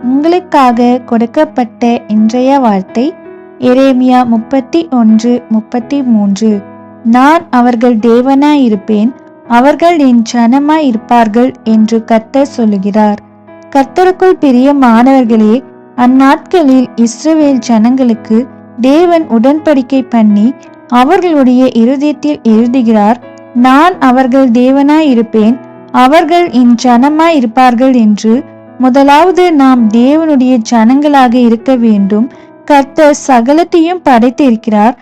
உங்களுக்காக கொடுக்கப்பட்ட இன்றைய வார்த்தை எரேமியா முப்பத்தி ஒன்று முப்பத்தி மூன்று. நான் அவர்கள் தேவனாய் இருப்பேன் அவர்கள் என் ஜனமாய் இருப்பார்கள் என்று கர்த்தர் சொல்லுகிறார். கர்த்தருக்குள் பிரியமானவர்களே அந்நாட்களில் இஸ்ரவேல் ஜனங்களுக்கு தேவன் உடன்படிக்கை பண்ணி அவர்களுடைய இருதயத்தில் எழுதுகிறார் நான் அவர்கள் தேவனாய் இருப்பேன் அவர்கள் என் ஜனமாய் இருப்பார்கள் என்று முதலாவது நாம் தேவனுடைய ஜனங்களாக இருக்க வேண்டும். கர்த்தர் சகலத்தையும் படைத்திருக்கிறார்.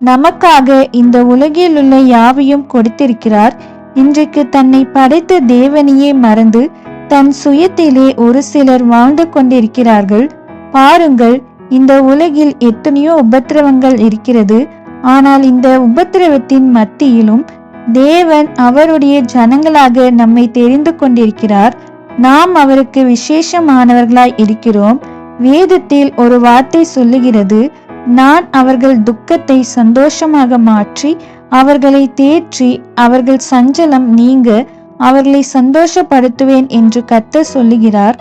நமக்காக இந்த உலகில் உள்ள யாவையும் கொடுத்திருக்கிறார். இன்றைக்கு தன்னை படைத்த தேவனையே மறந்து தன் சுயத்திலே ஒரு சிலர் வாழ்ந்து கொண்டிருக்கிறார்கள். பாருங்கள் இந்த உலகில் எத்தனையோ உபத்திரவங்கள் இருக்கிறது. ஆனால் இந்த உபத்திரவத்தின் மத்தியிலும் தேவன் அவருடைய ஜனங்களாக நம்மை தெரிந்து கொண்டிருக்கிறார். நாம் அவருக்கு விசேஷமானவர்களாய் இருக்கிறோம். வேதத்தில் ஒரு வார்த்தை சொல்லுகிறது நான் அவர்கள் துக்கத்தை சந்தோஷமாக மாற்றி அவர்களை தேற்றி அவர்கள் சஞ்சலம் நீங்க அவர்களை சந்தோஷப்படுத்துவேன் என்று கத்த சொல்லுகிறார்.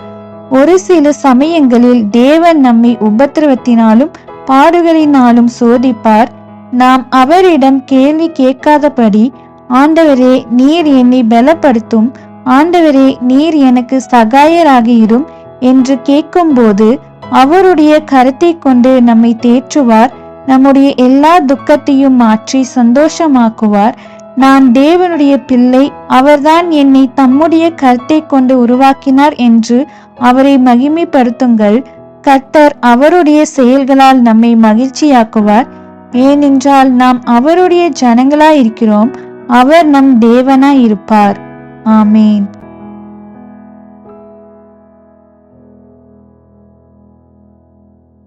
ஒரு சில சமயங்களில் தேவன் நம்மை உபத்திரவத்தினாலும் பாடுகளினாலும் சோதிப்பார். நாம் அவரிடம் கேள்வி கேட்காதபடி ஆண்டவரே நீர் என்னை பலப்படுத்தும். ஆண்டவரே நீர் எனக்கு சகாயராக இரும் என்று கேட்கும்போது அவருடைய கருத்தை கொண்டு நம்மை தேற்றுவார். நம்முடைய எல்லா துக்கத்தையும் மாற்றி சந்தோஷமாக்குவார். நான் தேவனுடைய பிள்ளை அவர்தான் என்னை தம்முடைய கருத்தை கொண்டு உருவாக்கினார் என்று அவரை மகிமைப்படுத்துங்கள். கர்த்தர் அவருடைய செயல்களால் நம்மை மகிழ்ச்சியாக்குவார். ஏனென்றால் நாம் அவருடைய ஜனங்களாய் இருக்கிறோம் அவர் நம் தேவனாய் இருப்பார் ஆமேன்.